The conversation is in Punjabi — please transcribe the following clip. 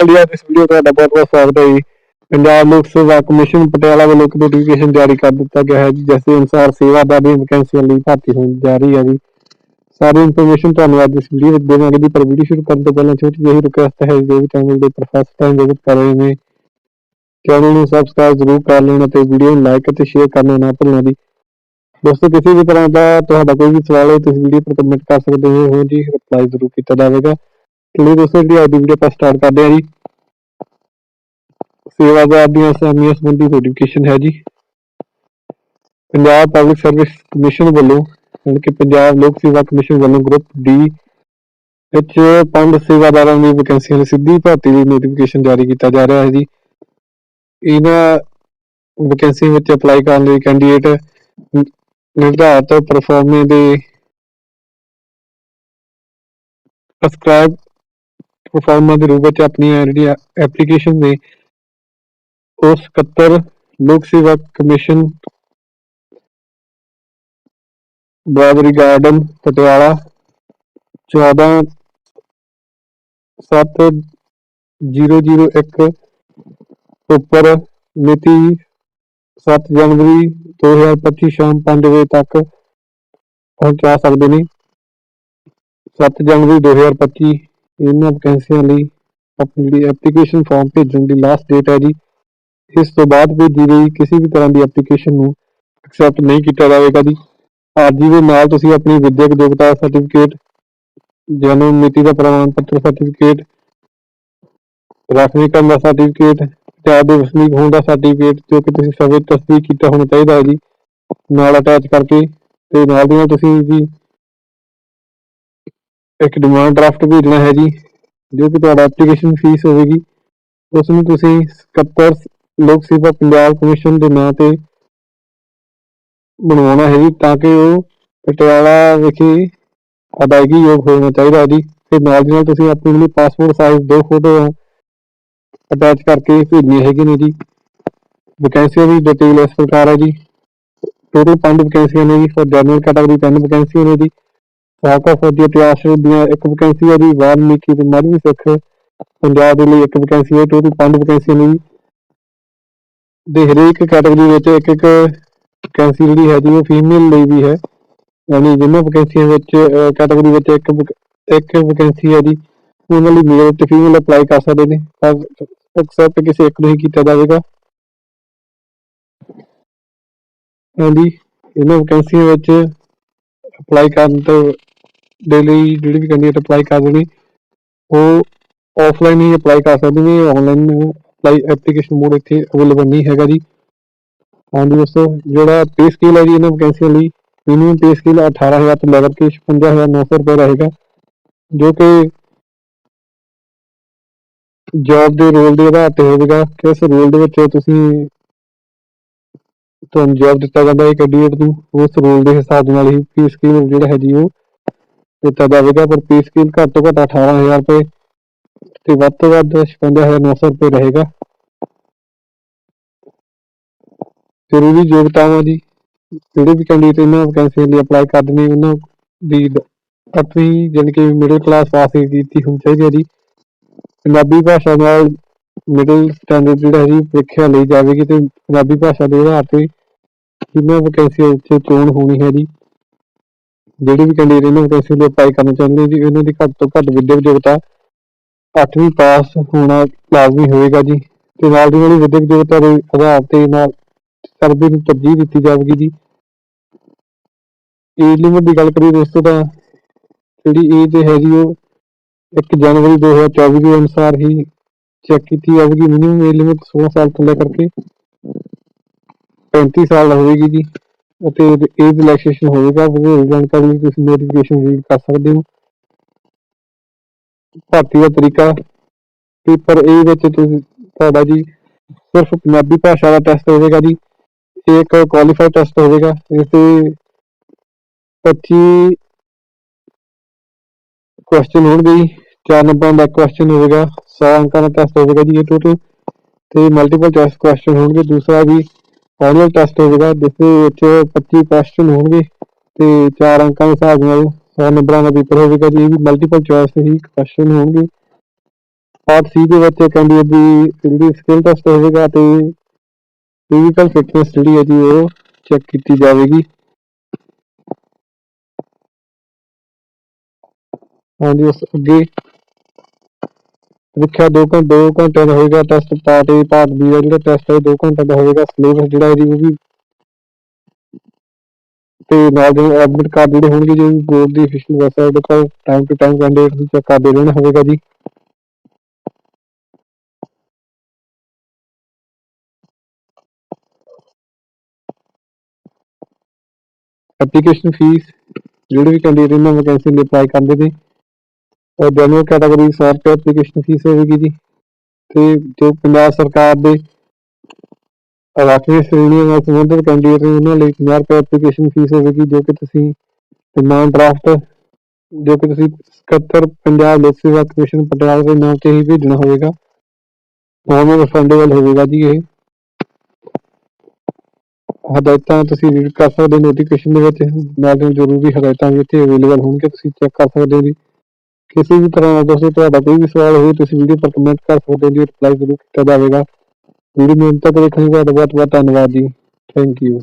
ਇੰਡੀਆ ਇਸ ਵੀਡੀਓ ਤੁਹਾਡਾ ਬਹੁਤ ਬਹੁਤ ਸਵਾਗਤ ਹੈ ਜੀ। ਪੰਜਾਬ ਲੋਕ ਸੇਵਾ ਕਮਿਸ਼ਨ ਪਟਿਆਲਾ ਵੱਲੋਂ ਇੱਕ ਨੋਟੀਫਿਕੇਸ਼ਨ ਜਾਰੀ ਕਰ ਦਿੱਤਾ ਗਿਆ ਹੈ ਜੀ, ਜਿਸ ਦੇ ਅਨੁਸਾਰ ਸੇਵਾਦਾਰ ਦੀ ਵੈਕੈਂਸੀਆਂ ਲਈ ਭਰਤੀ ਹੋਣ ਜਾ ਰਹੀ ਹੈ ਜੀ। ਸਾਰੀ ਇਨਫੋਰਮੇਸ਼ਨ ਤੁਹਾਨੂੰ ਅੱਜ ਇਸ ਵੀਡੀਓ ਵਿੱਚ ਦੇਵਾਂਗੇ ਜੀ, ਪਰ ਵੀਡੀਓ ਸ਼ੁਰੂ ਕਰਨ ਤੋਂ ਪਹਿਲਾਂ ਛੋਟੀ ਜਿਹੀ ਰਿਕੁਐਸਟ ਹੈ ਜੋ ਵੀ ਚੈਨਲ ਦੇ ਉੱਪਰ ਫਸਟ ਟਾਈਮ ਵਿਜ਼ਿਟ ਕਰ ਰਹੇ ਨੇ। ਚੈਨਲ ਨੂੰ ਸਬਸਕ੍ਰਾਈਬ ਜ਼ਰੂਰ ਕਰ ਲੈਣਾ ਤੇ ਵੀਡੀਓ ਨੂੰ ਲਾਈਕ ਅਤੇ ਸ਼ੇਅਰ ਕਰਨਾ ਨਾ ਭੁੱਲਣਾ ਜੀ। ਦੋਸਤੋ, ਕਿਸੇ ਵੀ ਤਰ੍ਹਾਂ ਦਾ ਤੁਹਾਡਾ ਕੋਈ ਵੀ ਸਵਾਲ ਹੈ, ਤੁਸੀਂ ਵੀਡੀਓ ਪਰ ਕਮੈਂਟ ਕਰ ਸਕਦੇ ਹੋ। ਜੀ ਰਿਪਲਾਈ ਜ਼ਰੂਰ ਕੀਤਾ ਜਾਵੇਗਾ। ਚਲਿਏ ਦੋਸਤੋ, ਜਿਹੜੀ ਅੱਜ ਦੀ ਵੀਡੀਓ ਆਪਾਂ ਸਟਾਰਟ ਕਰਦੇ ਹਾਂ ਜੀ। ਸੇਵਾਦਾਰ ਦੀਆਂ ਅਸਾਮੀਆਂ ਸੰਬੰਧੀ ਨੋਟੀਫਿਕੇਸ਼ਨ ਹੈ ਜੀ। ਪੰਜਾਬ ਪਬਲਿਕ ਸਰਵਿਸ ਕਮਿਸ਼ਨ ਵੱਲੋਂ, ਯਾਨੀ ਕਿ ਪੰਜਾਬ ਲੋਕ ਸੇਵਾ ਕਮਿਸ਼ਨ ਵੱਲੋਂ ਗਰੁੱਪ ਡੀ ਵਿੱਚ ਪੰਜ ਸੇਵਾਦਾਰਾਂ ਦੀ ਵੈਕੈਂਸੀਆਂ ਲਈ ਸਿੱਧੀ ਭਰਤੀ ਲਈ ਨੋਟੀਫਿਕੇਸ਼ਨ ਜਾਰੀ ਕੀਤਾ ਜਾ ਰਿਹਾ ਹੈ ਜੀ। ਇਹਨਾਂ ਵੈਕੈਂਸੀ ਵਿੱਚ ਅਪਲਾਈ ਕਰਨ ਲਈ ਕੈਂਡੀਡੇਟ ਨਿਰਧਾਰਤ ਪਰਫਾਰਮੇ ਦੇ ਸਬਸਕ੍ਰਾਈਬ ਪਰਫਾਰਮਾ ਦੇ ਰੂਪ ਵਿੱਚ ਆਪਣੀਆਂ ਜਿਹੜੀਆਂ ਐਪਲੀਕੇਸ਼ਨ ਨੇ, ਉਸ 71 ਲੋਕ ਸੇਵਾ ਕਮਿਸ਼ਨ ਬਰਾਦਰੀ ਗਾਰਡਨ ਪਟਿਆਲਾ 14 7 001 ਉੱਪਰ ਮਿਤੀ 7 ਜਨਵਰੀ 2025 ਸ਼ਾਮ 5 ਵਜੇ ਤੱਕ ਪਹੁੰਚਾ ਸਕਦੇ ਨੇ। 7 ਜਨਵਰੀ 2025 ਇਹਨਾਂ ਵੈਕੈਂਸੀਆਂ ਲਈ ਆਪਣੀ ਜਿਹੜੀ ਐਪਲੀਕੇਸ਼ਨ ਫਾਰਮ ਭੇਜਣ ਦੀ ਲਾਸਟ ਡੇਟ ਹੈ ਜੀ। ਇਸ ਤੋਂ ਬਾਅਦ ਭੇਜੀ ਗਈ ਕਿਸੇ ਵੀ ਤਰ੍ਹਾਂ ਦੀ ਐਪਲੀਕੇਸ਼ਨ ਨੂੰ ਐਕਸੈਪਟ ਨਹੀਂ ਕੀਤਾ ਜਾਵੇਗਾ ਜੀ। ਅਰਜੀ ਦੇ ਨਾਲ ਤੁਸੀਂ ਆਪਣੀ ਵਿਦਿਅਕ ਯੋਗਤਾ ਸਰਟੀਫਿਕੇਟ ਜਨਮ ਮਿਤੀ ਦਾ ਪ੍ਰਮਾਣ ਪੱਤਰ ਸਰਟੀਫਿਕੇਟ ਰਾਸ਼ਟਰੀਕਰਨ ਦਾ ਸਰਟੀਫਿਕੇਟ ਪੰਜਾਬ ਦੇ ਵਸਨੀਕ ਹੋਣ ਦਾ ਸਰਟੀਫਿਕੇਟ ਜੋ ਕਿ ਤੁਸੀਂ ਸਭੇ ਤਸਦੀਕ ਕੀਤਾ ਹੋਣਾ ਚਾਹੀਦਾ ਹੈ ਜੀ। ਨਾਲ ਅਟੈਚ ਕਰਕੇ ਤੇ ਨਾਲ ਦੀ ਨਾਲ ਤੁਸੀਂ ਜੀ ਇੱਕ ਡਿਮਾਂਡ ਡਰਾਫਟ ਭੇਜਣਾ ਹੈ ਜੀ, ਜੋ ਕਿ ਤੁਹਾਡਾ ਐਪਲੀਕੇਸ਼ਨ ਫੀਸ ਹੋਵੇਗੀ। ਉਸ ਨੂੰ ਤੁਸੀਂ 71 ਲੋਕ ਸੇਵਾ ਪੰਜਾਬ ਕਮਿਸ਼ਨ ਦੇ ਨਾਂ ਤੇ ਬਣਵਾਉਣਾ ਹੈ ਜੀ, ਤਾਂ ਕਿ ਉਹ ਪਟਿਆਲਾ ਵਿਖੇ ਅਦਾਇਗੀ ਯੋਗ ਹੋਣਾ ਚਾਹੀਦਾ ਹੈ ਜੀ। ਤੇ ਨਾਲ ਦੀ ਨਾਲ ਤੁਸੀਂ ਆਪਣੀ ਜਿਹੜੀ ਪਾਸਪੋਰਟ ਸਾਈਜ਼ ਦੋ ਫੋਟੋ ਅਟੈਚ ਕਰਕੇ ਭੇਜਣੀ ਹੈਗੀ ਨੇ ਜੀ। ਵੈਕੈਂਸੀਆਂ ਦੀ ਡਿਟੇਲ ਇਸ ਪ੍ਰਕਾਰ ਹੈ ਜੀ। ਟੋਟਲ ਪੰਜ ਵੈਕੈਂਸੀਆਂ ਨੇ ਜੀ ਫॉर ਜਨਰਲ ਕੈਟਾਗਰੀ ਤਿੰਨ ਵੈਕੈਂਸੀਆਂ ਨੇ ਜੀ। ਸਾਕਾ ਫੌਜੀ ਇਤਿਹਾਸ ਦੀਆਂ ਇੱਕ ਵੈਕੈਂਸੀ ਹੈ ਜੀ ਵਾਲਮੀਕੀ ਤੇ ਮਰਵੀ ਸਿੱਖ ਪੰਜਾਬ ਦੇ ਲਈ ਇੱਕ ਵੈਕੈਂਸੀ ਹੈ ਟੋਟਲ ਪੰਜ ਵੈਕੈਂਸੀਆਂ ਨੇ ਜੀ। ਦੇ ਹਰੇਕ ਕੈਟਾਗਰੀ ਵਿੱਚ ਇੱਕ ਇੱਕ ਵੈਕੈਂਸੀ ਜਿਹੜੀ ਹੈ ਜੀ ਉਹ ਫੀਮੇਲ ਲਈ ਵੀ ਹੈ। ਯਾਨੀ ਜਿਨ੍ਹਾਂ ਵੈਕੈਂਸੀਆਂ ਵਿੱਚ ਕੈਟਾਗਰੀ ਵਿੱਚ ਇੱਕ ਵਕ- ਇੱਕ ਵੈਕੈਂਸੀ ਹੈ ਜੀ, ਉਹਨਾਂ ਲਈ ਮੇਲ ਤੇ ਫੀਮੇਲ ਅਪਲਾਈ ਕਰ ਸਕਦੇ ਨੇ। ਪਰ ਐਕਸੈਪਟ ਕਿਸੇ ਇੱਕ ਨੂੰ ਹੀ ਕੀਤਾ ਜਾਵੇਗਾ। ਹਾਂਜੀ, ਇਹਨਾਂ ਵੈਕੈਂਸੀਆਂ ਵਿੱਚ ਅਪਲਾਈ ਕਰਨ ਤੋਂ ਦੇ ਲਈ ਜਿਹੜੀ ਵੀ ਕੈਂਡੀਡੇਟ ਅਪਲਾਈ ਕਰ ਰਹੇ ਉਹ ਆਫਲਾਈਨ ਹੀ ਅਪਲਾਈ ਕਰ ਸਕਦੇ ਨੇ ਆਨਲਾਈਨ ਅਪਲਾਈ ਐਪਲੀਕੇਸ਼ਨ ਮੋਡ ਇੱਥੇ ਅਵੇਲੇਬਲ ਨਹੀਂ ਹੈਗਾ ਜੀ। ਹਾਂਜੀ ਦੋਸਤੋ, ਜਿਹੜਾ ਪੇ ਸਕੇਲ ਹੈ ਜੀ, ਇਹਨਾਂ ਵੈਕੈਂਸੀਆਂ ਲਈ ਮਿਨੀਮਮ ਪੇ ਸਕੇਲ 18000 ਤੋਂ ਲੈ ਕੇ 55900 ਰੁਪਏ ਰਹੇਗਾ, ਜੋ ਕਿ ਜੌਬ ਦੇ ਰੋਲ ਦੇ ਆਧਾਰ ਤੇ ਹੋਵੇਗਾ, ਕਿਸ ਰੋਲ ਦੇ ਵਿੱਚ ਤੁਸੀਂ ਤੁਹਾਨੂੰ ਜੌਬ ਦਿੱਤਾ ਜਾਂਦਾ ਹੈ ਕੈਂਡੀਡੇਟ ਨੂੰ, ਉਸ ਰੋਲ ਦੇ ਹਿਸਾਬ ਨਾਲ ਹੀ ਪੇ ਸਕੇਲ ਜਿਹੜਾ ਹੈ ਜੀ, ਉਹ ਦਿੱਤਾ ਜਾਵੇਗਾ ਪਰ ਪੇ ਸਕੇਲ ਘੱਟ ਤੋਂ ਘੱਟ 18000 ਰੁਪਏ ਤੇ ਵੱਧ ਤੋਂ ਵੱਧ 55900 ਰੁਪਏ ਰਹੇਗਾ। ਜ਼ਰੂਰੀ ਯੋਗਤਾਵਾਂ ਜੀ, ਜਿਹੜੇ ਵੀ ਕੈਂਡੀਡੇਟ ਇਹਨਾਂ ਵੈਕੈਂਸੀ ਲਈ ਅਪਲਾਈ ਕਰਦੇ ਨੇ ਉਹਨਾਂ ਦੀ ਅੱਠਵੀਂ ਜਾਣੀ ਕਿ ਮਿਡਲ ਕਲਾਸ ਪਾਸ ਕੀਤੀ ਹੋਣੀ ਚਾਹੀਦੀ ਹੈ ਜੀ। ਪੰਜਾਬੀ ਭਾਸ਼ਾ ਨਾਲ ਮਿਡਲ ਸਟੈਂਡਰਡ ਜਿਹੜਾ ਜੀ ਪ੍ਰੀਖਿਆ ਲਈ ਜਾਵੇਗੀ ਤੇ ਪੰਜਾਬੀ ਭਾਸ਼ਾ ਦੇ ਆਧਾਰ ਤੇ ਇਹਨਾਂ ਵੈਕੈਂਸੀਆਂ ਵਿੱਚ ਚੋਣ ਹੋਣੀ ਹੈ ਜੀ। ਜਿਹੜੇ ਵੀ ਕੈਂਡੀਡੇਟ ਇਹਨਾਂ ਵੈਕੈਂਸੀ ਲਈ ਅਪਲਾਈ ਕਰਨਾ ਚਾਹੁੰਦੇ ਨੇ ਜੀ ਇਹਨਾਂ ਦੀ ਘੱਟ ਤੋਂ ਘੱਟ ਵਿਦਿਅਕ ਯੋਗਤਾ 8ਵੀਂ ਪਾਸ ਹੋਣਾ ਲਾਜ਼ਮੀ ਹੋਵੇਗਾ ਜੀ। ਤੇ ਨਾਲ ਦੀ ਨਾਲ ਵਿਦਿਅਕ ਯੋਗਤਾ ਦੇ ਆਧਾਰ ਤੇ ਨਾਲ ਸਰਵੇ ਨੂੰ ਤਰਜੀਹ ਦਿੱਤੀ ਜਾਵੇਗੀ ਜੀ। ਏਜ ਲਿਮਿਟ ਦੀ ਗੱਲ ਕਰੀਏ ਦੋਸਤੋ ਤਾਂ ਜਿਹੜੀ ਏਜ ਹੈ ਜੀ ਉਹ 1 ਜਨਵਰੀ 2024 ਦੇ ਅਨੁਸਾਰ ਹੀ ਚੈੱਕ ਕੀਤੀ ਜਾਵੇਗੀ। ਮਿਨੀਮਮ ਏਜ ਲਿਮਿਟ 16 ਸਾਲ ਤੋਂ ਲੈ ਕਰਕੇ 35 ਸਾਲ ਹੋਵੇਗੀ ਜੀ। ਅਤੇ ਏਜ ਰਿਲੈਕਸੇਸ਼ਨ ਹੋਵੇਗਾ ਵਧੇਰੇ ਜਾਣਕਾਰੀ ਲਈ ਤੁਸੀਂ ਨੋਟੀਫਿਕੇਸ਼ਨ ਰੀਡ ਕਰ ਸਕਦੇ ਹੋ। ਭਰਤੀ ਦਾ ਤਰੀਕਾ ਪੇਪਰ ਏ ਵਿੱਚ ਤੁਸੀਂ, ਤੁਹਾਡਾ ਜੀ, ਸਿਰਫ ਪੰਜਾਬੀ ਭਾਸ਼ਾ ਦਾ ਟੈਸਟ ਹੋਵੇਗਾ ਜੀ। ਇਹ ਇੱਕ ਕੁਆਲੀਫਾਈਡ ਟੈਸਟ ਹੋਵੇਗਾ ਇਸ ਤੇ 25 ਕੁਐਸਚਨ ਹੋਣਗੇ ਜੀ 4 ਨੰਬਰਾਂ ਦਾ ਕੁਐਸਚਨ ਹੋਵੇਗਾ 100 ਅੰਕਾਂ ਦਾ ਟੈਸਟ ਹੋਵੇਗਾ ਜੀ ਇਹ ਟੋਟਲ ਤੇ ਮਲਟੀਪਲ ਚੋਇਸ ਕੁਐਸਚਨ ਹੋਣਗੇ। ਦੂਸਰਾ ਜੀ ਫਾਈਨਲ ਟੈਸਟ ਹੋਵੇਗਾ ਜਿਸ ਦੇ ਵਿੱਚ 25 ਕੁਐਸਚਨ ਹੋਣਗੇ ਤੇ 4 ਅੰਕਾਂ ਦੇ ਹਿਸਾਬ ਨਾਲ 100 ਨੰਬਰਾਂ ਦਾ ਪੇਪਰ ਹੋਵੇਗਾ ਜੀ। ਇਹ ਵੀ ਮਲਟੀਪਲ ਚੋਇਸ ਹੀ ਕੁਐਸਚਨ ਹੋਣਗੇ। ਪਾਰਟ ਸੀ ਦੇ ਵਿੱਚ ਕੈਂਡੀਡੇਟ ਦੀ ਜਿਹੜੀ ਸਕਿੱਲ ਟੈਸਟ ਹੋਵੇਗਾ ਤੇ ਫਿਜ਼ੀਕਲ ਫਿਟਨੈਸ ਜਿਹੜੀ ਹੈ ਜੀ ਉਹ ਚੈੱਕ ਕੀਤੀ ਜਾਵੇਗੀ। ਹਾਂਜੀ, ਉਸ ਅੱਗੇ ਪ੍ਰੀਖਿਆ 2 ਘੰਟੇ 2 ਘੰਟੇ ਦਾ ਹੋਏਗਾ test part A part B ਦਾ ਜਿਹੜਾ ਟੈਸਟ ਹੈ 2 ਘੰਟੇ ਦਾ ਹੋਵੇਗਾ ਸਿਲੇਬਸ ਜਿਹੜਾ ਹੈ ਜੀ ਉਹ ਵੀ। ਤੇ ਨਾਲ ਦੇ ਐਡਮਿਟ ਕਾਰਡ ਜਿਹੜੇ ਹੋਣਗੇ, ਜੀ ਬੋਰਡ ਦੀ ਅਫੀਸ਼ੀਅਲ ਵੈਬਸਾਈਟ ਉੱਪਰ ਟਾਈਮ ਟੂ ਟਾਈਮ ਕੈਂਡੀਡੇਟ ਨੂੰ ਚੈੱਕ ਕਰਦੇ ਰਹਿਣਾ ਹੋਵੇਗਾ ਜੀ। ਐਪਲੀਕੇਸ਼ਨ ਫੀਸ ਜਿਹੜੇ ਵੀ ਕੈਂਡੀਡੇਟ ਇਹਨਾਂ ਵੈਕੈਂਸੀ ਲਈ ਅਪਲਾਈ ਕਰਦੇ ਨੇ ਉਹ ਜਨਰਲ ਕੈਟਾਗਰੀ 100 ਰੁਪਏ ਐਪਲੀਕੇਸ਼ਨ ਫੀਸ ਹੋਵੇਗੀ ਜੀ। ਤੇ ਜੋ ਪੰਜਾਬ ਸਰਕਾਰ ਦੇ ਰਾਖਵੀਂ ਸ਼੍ਰੇਣੀਆਂ ਨਾਲ ਸੰਬੰਧਿਤ ਕੈਂਡੀਡੇਟ ਨੇ ਉਹਨਾਂ ਲਈ 50 ਰੁਪਏ ਐਪਲੀਕੇਸ਼ਨ ਫੀਸ ਹੋਵੇਗੀ, ਜੋ ਕਿ ਤੁਸੀਂ ਡਿਮਾਂਡ ਡਰਾਫਟ ਜੋ ਕਿ ਤੁਸੀਂ ਸਕੱਤਰ ਪੰਜਾਬ ਲੋਕ ਸੇਵਾ ਕਮਿਸ਼ਨ ਪਟਿਆਲਾ ਦੇ ਨਾਮ ਤੇ ਹੀ ਭੇਜਣਾ ਹੋਵੇਗਾ। ਫਾਰਮ ਰਿਫੰਡੇਬਲ ਹੋਵੇਗਾ ਜੀ ਇਹ। ਹਦਾਇਤਾਂ ਤੁਸੀਂ ਰੀਡ ਕਰ ਸਕਦੇ ਹੋ। ਨੋਟੀਫਿਕੇਸ਼ਨ ਦੇ ਵਿੱਚ ਨਾਲ ਜ਼ਰੂਰੀ ਹਦਾਇਤਾਂ ਵੀ ਇੱਥੇ ਅਵੇਲੇਬਲ ਹੋਣਗੀਆਂ, ਤੁਸੀਂ ਚੈੱਕ ਕਰ ਸਕਦੇ ਹੋ ਜੀ। ਕਿਸੇ ਵੀ ਤਰ੍ਹਾਂ ਦਾ ਦੋਸਤੋ, ਤੁਹਾਡਾ ਕੋਈ ਵੀ ਸਵਾਲ ਹੋਵੇ, ਤੁਸੀਂ ਵੀਡੀਓ ਪਰ ਕਮੈਂਟ ਕਰ ਸਕਦੇ ਹੋ ਜੀ ਰਿਪਲਾਈ ਜ਼ਰੂਰ ਕੀਤਾ ਜਾਵੇਗਾ। ਵੀਡੀਓ ਨੂੰ ਅੰਤ ਤੱਕ ਦੇਖਣ ਲਈ ਤੁਹਾਡਾ ਬਹੁਤ ਬਹੁਤ ਧੰਨਵਾਦ ਜੀ। Thank you